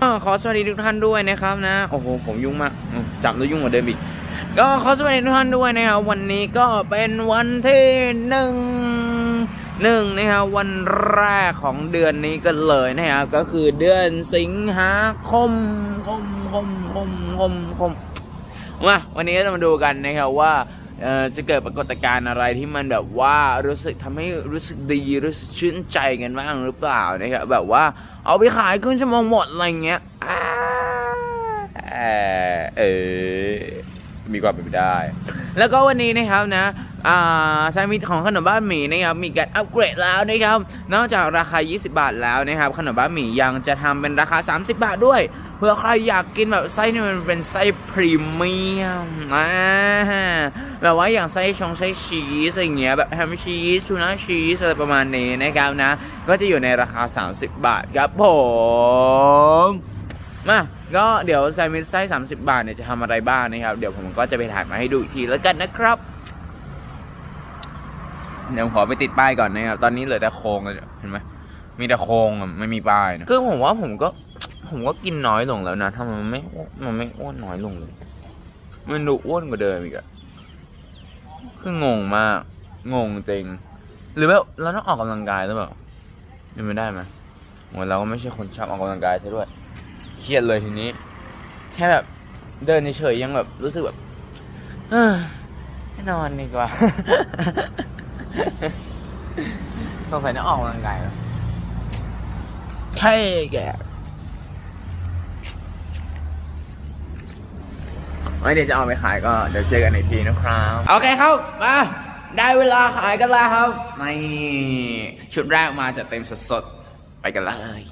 ก็ขอสวัสดีทุกท่านด้วยนะครับนะ โอ้โห ผมยุ่งมากจับแล้วยุ่งกว่าเดิมอีก ก็ขอสวัสดีทุกท่านด้วยนะครับ วันนี้ก็เป็นวันที่หนึ่งหนึ่งนะครับวันแรกของเดือนนี้กันเลยนะครับ ก็คือเดือนสิงหาคมคมคมคมคมคมมาวันนี้จะมาดูกันนะครับว่า จะเกิดปรากฏการณ์อะไรที่มันแบบว่ารู้สึกทำให้รู้สึกดีรู้สึกชื่นใจกันบ้างหรือเปล่านะครับแบบว่าเอาไปขายครึ่งชั่วโมงหมดอะไรเงี้ยเออเออมีความเป็นไปได้ แล้วก็วันนี้นะครับนะ แซนด์วิชของขนมบ้านหมี่นะครับมีการอัปเกรดแล้วนะครับนอกจากราคา 20 บาทแล้วนะครับขนมบ้านหมี่ยังจะทำเป็นราคา 30 บาทด้วย เพื่อใครอยากกินแบบไส้ที่มันเป็นไส้พรีเมียมอ่าแบบว่าอย่างไส้ชงไส้ชีสอะไรเงี้ยแบบแฮมชีสทูน่าชีสอะไรประมาณนี้นะครับนะ ก็จะอยู่ในราคา 30 บาทครับผมมาก็เดี๋ยวแซนด์วิชไส้30 บาทเนี่ยจะทำอะไรบ้างนะครับ เดี๋ยวผมก็จะไปถ่ายมาให้ดูอีกทีแล้วกันนะครับ เดี๋ยวผมขอไปติดป้ายก่อนนะครับตอนนี้เหลือแต่โครงเลยเห็นไหมมีแต่โครงอะไม่มีป้ายนะคือผมว่าผมก็ ผมก็กินน้อยลงแล้วนะถ้ามันไม่อ้วนมันไม่อ้วนน้อยลงเลย มันดูอ้วนกว่าเดิมอีกอะคืองงมากงงจริงหรือว่าเราต้องออกกำลังกายหรือเปล่าเป็นไม่ได้ไหมโอ้เราก็ไม่ใช่คนชอบออกกำลังกายซะด้วยเครียดเลยทีนี้ แค่แบบเดินเฉยยังแบบรู้สึกแบบเอ้อให้นอนดีกว่า สงสัยต้องออกกำลังกายแล้วใช่แกไว้เดี๋ยวจะเอาไปขายก็เดี๋ยวเจอกันอีกทีนะครับโอเคครับมาได้เวลาขายกันแล้วครับนี่ชุดแรกมาจะเต็มสดๆไปกันเลย